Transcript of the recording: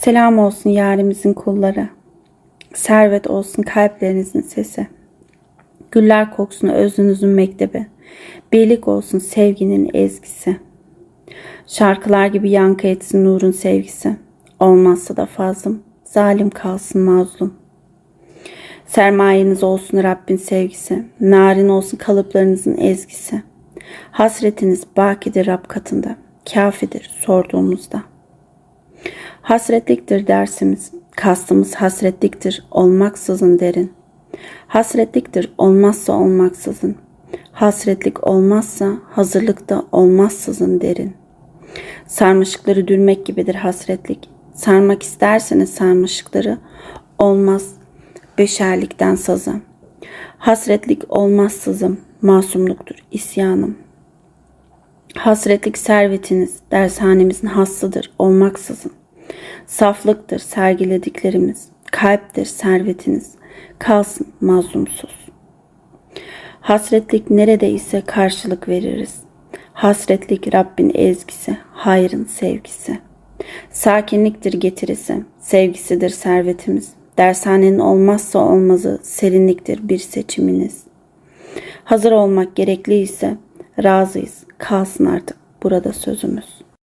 Selam olsun yarimizin kulları. Servet olsun kalplerinizin sesi. Güller koksun özünüzün mektebi. Birlik olsun sevginin ezgisi. Şarkılar gibi yankı etsin nurun sevgisi. Olmazsa da fazlım, zalim kalsın mazlum. Sermayeniz olsun Rabbin sevgisi. Narin olsun kalıplarınızın ezgisi. Hasretiniz bakidir Rab katında. Kafidir sorduğumuzda. Hasretliktir dersimiz. Kastımız hasretliktir olmaksızın derin. Hasretliktir olmazsa olmaksızın. Hasretlik olmazsa hazırlık da olmazsızın derin. Sarmaşıkları dürmek gibidir hasretlik. Sarmak isterseniz sarmaşıkları olmaz beşerlikten saza. Hasretlik olmazsızım, masumluktur isyanım. Hasretlik servetiniz, dershanemizin hassıdır olmaksızın. Saflıktır sergilediklerimiz, kalptir servetiniz, kalsın mazlumsuz. Hasretlik neredeyse karşılık veririz. Hasretlik Rabbin ezgisi, hayrın sevgisi. Sakinliktir getirisi, sevgisidir servetimiz. Dershanenin olmazsa olmazı serinliktir bir seçiminiz. Hazır olmak gerekli ise razıyız. Kalsın artık burada sözümüz.